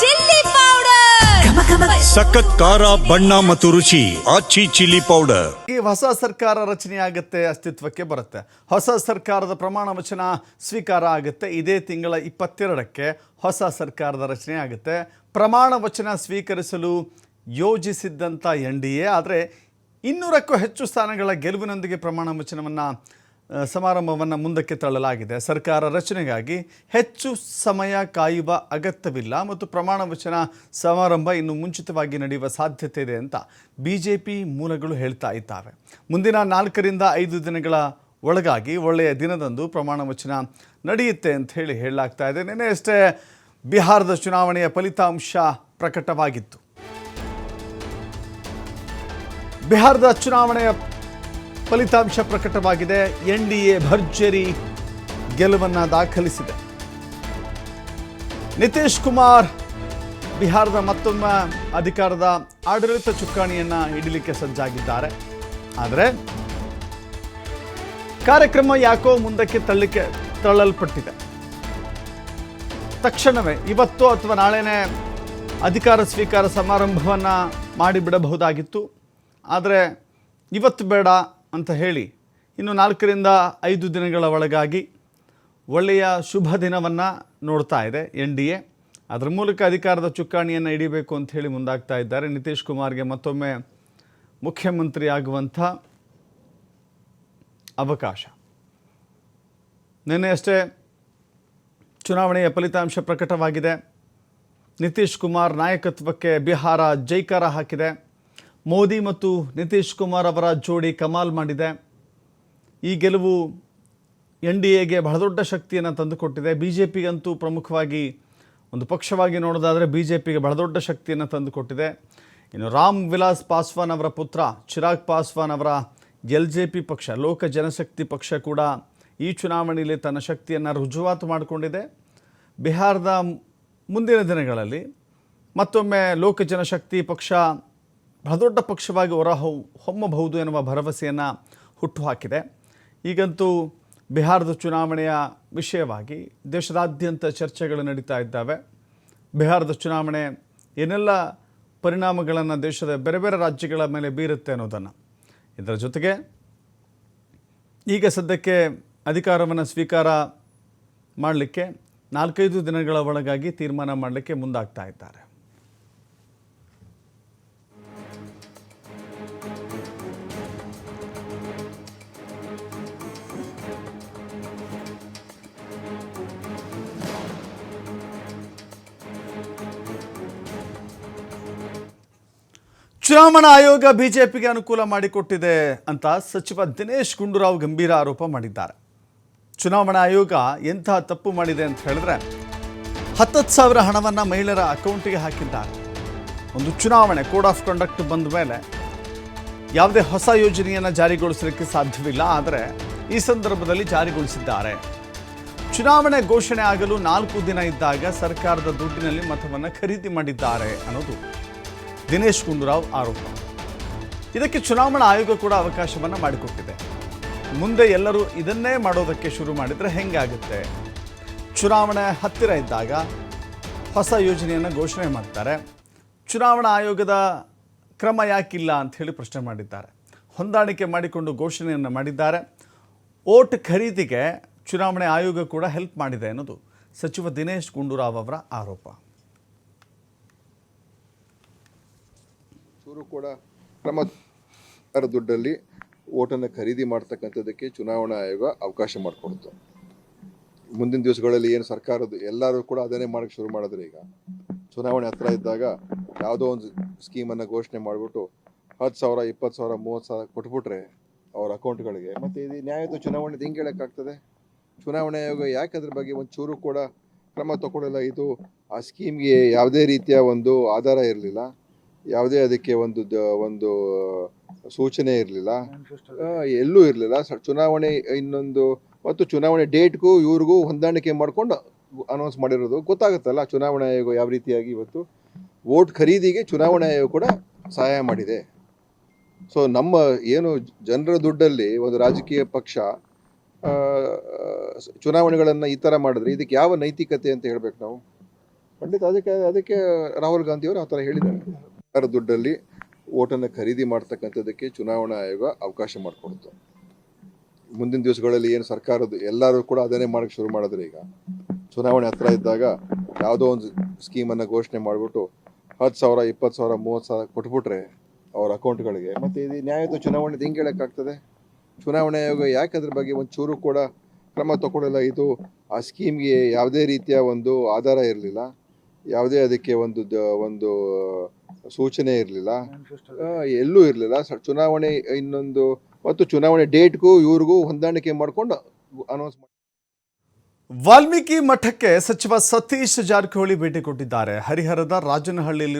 Chilli powder. ಸಖತ್ ಖಾರ ಬಣ್ಣ ಮತ್ತು ರುಚಿ ಆಚಿ ಚಿಲ್ಲಿ ಪೌಡರ್. ಈ ಹೊಸ ಸರ್ಕಾರ ರಚನೆಯಾಗುತ್ತೆ ಅಸ್ತಿತ್ವಕ್ಕೆ ಬರುತ್ತೆ. ಹೊಸ ಸರ್ಕಾರದ ಪ್ರಮಾಣ ವಚನ ಸ್ವೀಕಾರ ಆಗುತ್ತೆ ಇದೇ ತಿಂಗಳ ಇಪ್ಪತ್ತೆರಡಕ್ಕೆ ಹೊಸ ಸರ್ಕಾರದ ರಚನೆ ಆಗುತ್ತೆ. ಪ್ರಮಾಣ ವಚನ ಸ್ವೀಕರಿಸಲು ಯೋಜಿಸಿದ್ದಂಥ ಎನ್ ಡಿ ಎ ಆದರೆ ಇನ್ನೂರಕ್ಕೂ ಹೆಚ್ಚು ಸ್ಥಾನಗಳ ಗೆಲುವಿನೊಂದಿಗೆ ಪ್ರಮಾಣ ವಚನವನ್ನು ಸಮಾರಂಭವನ್ನು ಮುಂದಕ್ಕೆ ತಳ್ಳಲಾಗಿದೆ. ಸರ್ಕಾರ ರಚನೆಗಾಗಿ ಹೆಚ್ಚು ಸಮಯ ಕಾಯುವ ಅಗತ್ಯವಿಲ್ಲ ಮತ್ತು ಪ್ರಮಾಣ ವಚನ ಸಮಾರಂಭ ಇನ್ನು ಮುಂಚಿತವಾಗಿ ನಡೆಯುವ ಸಾಧ್ಯತೆ ಇದೆ ಅಂತ ಬಿ ಜೆ ಪಿ ಮೂಲಗಳು ಹೇಳ್ತಾ ಇದ್ದಾವೆ. ಮುಂದಿನ ನಾಲ್ಕರಿಂದ ಐದು ದಿನಗಳ ಒಳಗಾಗಿ ಒಳ್ಳೆಯ ದಿನದಂದು ಪ್ರಮಾಣ ವಚನ ನಡೆಯುತ್ತೆ ಅಂತ ಹೇಳಿ ಹೇಳಲಾಗ್ತಾ ಇದೆ. ನಿನ್ನೆ ಅಷ್ಟೇ ಬಿಹಾರದ ಚುನಾವಣೆಯ ಫಲಿತಾಂಶ ಪ್ರಕಟವಾಗಿತ್ತು. ಬಿಹಾರದ ಚುನಾವಣೆಯ ಫಲಿತಾಂಶ ಪ್ರಕಟವಾಗಿದೆ. ಎನ್ ಡಿ ಎ ಭರ್ಜರಿ ಗೆಲುವನ್ನು ದಾಖಲಿಸಿದೆ. ನಿತೀಶ್ ಕುಮಾರ್ ಬಿಹಾರದ ಮತ್ತೊಮ್ಮೆ ಅಧಿಕಾರದ ಆಡಳಿತ ಚುಕ್ಕಾಣಿಯನ್ನು ಹಿಡಲಿಕ್ಕೆ ಸಜ್ಜಾಗಿದ್ದಾರೆ. ಆದರೆ ಕಾರ್ಯಕ್ರಮ ಯಾಕೋ ಮುಂದಕ್ಕೆ ತಳ್ಳಿಕೆ ತಳ್ಳಲ್ಪಟ್ಟಿದೆ. ತಕ್ಷಣವೇ ಇವತ್ತು ಅಥವಾ ನಾಳೆನೇ ಅಧಿಕಾರ ಸ್ವೀಕಾರ ಸಮಾರಂಭವನ್ನು ಮಾಡಿಬಿಡಬಹುದಾಗಿತ್ತು. ಆದರೆ ಇವತ್ತು ಬೇಡ. ಅಂತ ಹೇಳಿ ಇನ್ನು ನಾಲ್ಕರಿಂದ ಐದು ದಿನಗಳ ಒಳಗಾಗಿ ಒಳ್ಳೆಯ ಶುಭ ದಿನವನ್ನು ನೋಡ್ತಾ ಇದೆ ಎನ್ ಡಿ ಎ. ಅದರ ಮೂಲಕ ಅಧಿಕಾರದ ಚುಕ್ಕಾಣಿಯನ್ನು ಹಿಡಿಬೇಕು ಅಂತ ಹೇಳಿ ಮುಂದಾಗ್ತಾ ಇದ್ದಾರೆ. ನಿತೀಶ್ ಕುಮಾರ್ಗೆ ಮತ್ತೊಮ್ಮೆ ಮುಖ್ಯಮಂತ್ರಿ ಆಗುವಂಥ ಅವಕಾಶ. ನಿನ್ನೆ ಅಷ್ಟೇ ಚುನಾವಣೆಯ ಫಲಿತಾಂಶ ಪ್ರಕಟವಾಗಿದೆ. ನಿತೀಶ್ ಕುಮಾರ್ ನಾಯಕತ್ವಕ್ಕೆ ಬಿಹಾರ ಜೈಕಾರ ಹಾಕಿದೆ. ಮೋದಿ ಮತ್ತು ನಿತೀಶ್ ಕುಮಾರ್ ಅವರ ಜೋಡಿ ಕಮಾಲ್ ಮಾಡಿದೆ. ಈ ಗೆಲುವು ಎನ್ ಡಿ ಎಗೆ ಬಹಳ ದೊಡ್ಡ ಶಕ್ತಿಯನ್ನು ತಂದುಕೊಟ್ಟಿದೆ. ಬಿ ಜೆ ಪಿಗಂತೂ ಪ್ರಮುಖವಾಗಿ ಒಂದು ಪಕ್ಷವಾಗಿ ನೋಡೋದಾದರೆ ಬಿ ಜೆ ಪಿಗೆ ಬಹಳ ದೊಡ್ಡ ಶಕ್ತಿಯನ್ನು ತಂದುಕೊಟ್ಟಿದೆ. ಇನ್ನು ರಾಮ್ ವಿಲಾಸ್ ಪಾಸ್ವಾನ್ ಅವರ ಪುತ್ರ ಚಿರಾಗ್ ಪಾಸ್ವಾನ್ ಅವರ ಎಲ್ ಜೆ ಪಿ ಪಕ್ಷ, ಲೋಕ ಜನಶಕ್ತಿ ಪಕ್ಷ ಕೂಡ ಈ ಚುನಾವಣೆಯಲ್ಲಿ ತನ್ನ ಶಕ್ತಿಯನ್ನು ರುಜುವಾತು ಮಾಡಿಕೊಂಡಿದೆ. ಬಿಹಾರದ ಮುಂದಿನ ದಿನಗಳಲ್ಲಿ ಮತ್ತೊಮ್ಮೆ ಲೋಕ ಜನಶಕ್ತಿ ಪಕ್ಷ ಬಹಳ ದೊಡ್ಡ ಪಕ್ಷವಾಗಿ ಹೊರ ಹೊಮ್ಮಬಹುದು ಎನ್ನುವ ಭರವಸೆಯನ್ನು ಹುಟ್ಟುಹಾಕಿದೆ. ಈಗಂತೂ ಬಿಹಾರದ ಚುನಾವಣೆಯ ವಿಷಯವಾಗಿ ದೇಶದಾದ್ಯಂತ ಚರ್ಚೆಗಳು ನಡೀತಾ ಇದ್ದಾವೆ. ಬಿಹಾರದ ಚುನಾವಣೆ ಏನೆಲ್ಲ ಪರಿಣಾಮಗಳನ್ನು ದೇಶದ ಬೇರೆ ಬೇರೆ ರಾಜ್ಯಗಳ ಮೇಲೆ ಬೀರುತ್ತೆ ಅನ್ನೋದನ್ನು ಇದರ ಜೊತೆಗೆ ಈಗ ಸದ್ಯಕ್ಕೆ ಅಧಿಕಾರವನ್ನು ಸ್ವೀಕಾರ ಮಾಡಲಿಕ್ಕೆ ನಾಲ್ಕೈದು ದಿನಗಳ ಒಳಗಾಗಿ ತೀರ್ಮಾನ ಮಾಡಲಿಕ್ಕೆ ಮುಂದಾಗ್ತಾ ಇದ್ದಾರೆ. ಚುನಾವಣಾ ಆಯೋಗ ಬಿಜೆಪಿಗೆ ಅನುಕೂಲ ಮಾಡಿಕೊಟ್ಟಿದೆ ಅಂತ ಸಚಿವ ದಿನೇಶ್ ಗುಂಡೂರಾವ್ ಗಂಭೀರ ಆರೋಪ ಮಾಡಿದ್ದಾರೆ. ಚುನಾವಣಾ ಆಯೋಗ ಎಂತಹ ತಪ್ಪು ಮಾಡಿದೆ ಅಂತ ಹೇಳಿದ್ರೆ ಹತ್ತತ್ತು ಸಾವಿರ ಹಣವನ್ನು ಮಹಿಳೆಯರ ಅಕೌಂಟಿಗೆ ಹಾಕಿದ್ದಾರೆ. ಒಂದು ಚುನಾವಣೆ ಕೋಡ್ ಆಫ್ ಕಂಡಕ್ಟ್ ಬಂದ ಮೇಲೆ ಯಾವುದೇ ಹೊಸ ಯೋಜನೆಯನ್ನು ಜಾರಿಗೊಳಿಸಲಿಕ್ಕೆ ಸಾಧ್ಯವಿಲ್ಲ, ಆದರೆ ಈ ಸಂದರ್ಭದಲ್ಲಿ ಜಾರಿಗೊಳಿಸಿದ್ದಾರೆ. ಚುನಾವಣೆ ಘೋಷಣೆ ಆಗಲು ನಾಲ್ಕು ದಿನ ಇದ್ದಾಗ ಸರ್ಕಾರದ ದುಡ್ಡಿನಲ್ಲಿ ಮತವನ್ನು ಖರೀದಿ ಮಾಡಿದ್ದಾರೆ ಅನ್ನೋದು ದಿನೇಶ್ ಗುಂಡೂರಾವ್ ಆರೋಪ. ಇದಕ್ಕೆ ಚುನಾವಣಾ ಆಯೋಗ ಕೂಡ ಅವಕಾಶವನ್ನು ಮಾಡಿಕೊಟ್ಟಿದೆ. ಮುಂದೆ ಎಲ್ಲರೂ ಇದನ್ನೇ ಮಾಡೋದಕ್ಕೆ ಶುರು ಮಾಡಿದರೆ ಹೆಂಗಾಗುತ್ತೆ ಚುನಾವಣೆ ಹತ್ತಿರ ಇದ್ದಾಗ ಹೊಸ ಯೋಜನೆಯನ್ನು ಘೋಷಣೆ ಮಾಡ್ತಾರೆ. ಚುನಾವಣಾ ಆಯೋಗದ ಕ್ರಮ ಯಾಕಿಲ್ಲ ಅಂತ ಹೇಳಿ ಪ್ರಶ್ನೆ ಮಾಡಿದ್ದಾರೆ. ಹೊಂದಾಣಿಕೆ ಮಾಡಿಕೊಂಡು ಘೋಷಣೆಯನ್ನು ಮಾಡಿದ್ದಾರೆ. ಓಟ್ ಖರೀದಿಗೆ ಚುನಾವಣೆ ಆಯೋಗ ಕೂಡ ಹೆಲ್ಪ್ ಮಾಡಿದೆ ಅನ್ನೋದು ಸಚಿವ ದಿನೇಶ್ ಗುಂಡೂರಾವ್ ಅವರ ಆರೋಪ. ಚೂರು ಕೂಡ ಕ್ರಮ ದುಡ್ಡಲ್ಲಿ ಓಟನ್ನು ಖರೀದಿ ಮಾಡ್ತಕ್ಕಂಥದ್ದಕ್ಕೆ ಚುನಾವಣಾ ಆಯೋಗ ಅವಕಾಶ ಮಾಡಿಕೊಡ್ತು. ಮುಂದಿನ ದಿವಸಗಳಲ್ಲಿ ಏನು ಸರ್ಕಾರದ ಎಲ್ಲರೂ ಕೂಡ ಅದನ್ನೇ ಮಾಡಕ್ಕೆ ಶುರು ಮಾಡಿದ್ರೆ ಈಗ. ಚುನಾವಣೆ ಹತ್ರ ಇದ್ದಾಗ ಯಾವುದೋ ಒಂದು ಸ್ಕೀಮನ್ನು ಘೋಷಣೆ ಮಾಡಿಬಿಟ್ಟು ಹತ್ತು ಸಾವಿರ, ಇಪ್ಪತ್ತು ಸಾವಿರ, ಮೂವತ್ತು ಸಾವಿರ ಕೊಟ್ಬಿಟ್ರೆ ಅವ್ರ ಅಕೌಂಟ್ಗಳಿಗೆ. ಮತ್ತು ಇದು ನ್ಯಾಯದ ಚುನಾವಣೆ ಹೆಂಗೆ ಹೇಳೋಕ್ಕಾಗ್ತದೆ? ಚುನಾವಣೆ ಆಯೋಗ ಯಾಕೆ ಅದ್ರ ಬಗ್ಗೆ ಒಂದು ಚೂರು ಕೂಡ ಕ್ರಮ ತಗೊಳ್ಳಲ್ಲ? ಇದು ಆ ಸ್ಕೀಮ್ಗೆ ಯಾವುದೇ ರೀತಿಯ ಒಂದು ಆಧಾರ ಇರಲಿಲ್ಲ. ಯಾವುದೇ ಅದಕ್ಕೆ ಒಂದು ಒಂದು ಸೂಚನೆ ಇರಲಿಲ್ಲ. ಎಲ್ಲೂ ಇರಲಿಲ್ಲ. ಚುನಾವಣೆ ಇನ್ನೊಂದು ಮತ್ತು ಚುನಾವಣೆ ಡೇಟ್ಗೂ ಇವ್ರಿಗೂ ಹೊಂದಾಣಿಕೆ ಮಾಡ್ಕೊಂಡು ಅನೌನ್ಸ್ ಮಾಡಿರೋದು. ಗೊತ್ತಾಗುತ್ತಲ್ಲ ಚುನಾವಣಾ ಆಯೋಗ ಯಾವ ರೀತಿಯಾಗಿ ಇವತ್ತು ವೋಟ್ ಖರೀದಿಗೆ ಚುನಾವಣಾ ಆಯೋಗ ಕೂಡ ಸಹಾಯ ಮಾಡಿದೆ. ಸೊ ನಮ್ಮ ಏನು ಜನರ ದುಡ್ಡಲ್ಲಿ ಒಂದು ರಾಜಕೀಯ ಪಕ್ಷ ಚುನಾವಣೆಗಳನ್ನು ಈ ಥರ ಮಾಡಿದ್ರೆ ಇದಕ್ಕೆ ಯಾವ ನೈತಿಕತೆ ಅಂತ ಹೇಳ್ಬೇಕು ನಾವು? ಖಂಡಿತ ಅದಕ್ಕೆ ಅದಕ್ಕೆ ರಾಹುಲ್ ಗಾಂಧಿಯವರು ಆ ಥರ ಹೇಳಿದ್ದಾರೆ. ದುಡ್ಡಲ್ಲಿ ಓಟನ್ನು ಖರೀದಿ ಮಾಡ್ತಕ್ಕಂಥದ್ದಕ್ಕೆ ಚುನಾವಣಾ ಆಯೋಗ ಅವಕಾಶ ಮಾಡಿಕೊಡ್ತು. ಮುಂದಿನ ದಿವಸಗಳಲ್ಲಿ ಏನು ಸರ್ಕಾರದ ಎಲ್ಲರೂ ಕೂಡ ಅದನ್ನೇ ಮಾಡಕ್ಕೆ ಶುರು ಮಾಡಿದ್ರೆ ಈಗ. ಚುನಾವಣೆ ಹತ್ರ ಇದ್ದಾಗ ಯಾವುದೋ ಒಂದು ಸ್ಕೀಮನ್ನು ಘೋಷಣೆ ಮಾಡಿಬಿಟ್ಟು ಹತ್ತು ಸಾವಿರ, ಇಪ್ಪತ್ತು ಸಾವಿರ, ಮೂವತ್ತು ಸಾವಿರ ಕೊಟ್ಬಿಟ್ರೆ ಅವ್ರ ಅಕೌಂಟ್ಗಳಿಗೆ. ಮತ್ತು ಇದು ನ್ಯಾಯದ ಚುನಾವಣೆ ಹೆಂಗೆ ಹೇಳೋಕ್ಕಾಗ್ತದೆ? ಚುನಾವಣೆ ಆಯೋಗ ಯಾಕೆ ಅದ್ರ ಬಗ್ಗೆ ಒಂದು ಚೂರು ಕೂಡ ಕ್ರಮ ತಗೊಳ್ಳಲ್ಲ? ಇದು ಆ ಸ್ಕೀಮ್ಗೆ ಯಾವುದೇ ರೀತಿಯ ಒಂದು ಆಧಾರ ಇರಲಿಲ್ಲ. ಯಾವುದೇ ಅದಕ್ಕೆ ಒಂದು ಒಂದು ಸೂಚನೆ ಇರಲಿಲ್ಲ. ಎಲ್ಲೂ ಇರಲಿಲ್ಲ. ಚುನಾವಣೆ ಇನ್ನೊಂದು ಮತ್ತು ಚುನಾವಣೆ ಡೇಟ್ಗೂ ಇವ್ರಿಗೂ ಹೊಂದಾಣಿಕೆ ಮಾಡ್ಕೊಂಡು ಅನೌನ್ಸ್ ಮಾಡಿ ವಾಲ್ಮೀಕಿ ಮಠಕ್ಕೆ ಸಚಿವ ಸತೀಶ್ ಜಾರಕಿಹೊಳಿ ಭೇಟಿ ಕೊಟ್ಟಿದ್ದಾರೆ. ಹರಿಹರದ ರಾಜನಹಳ್ಳಿಯಲ್ಲಿರುವ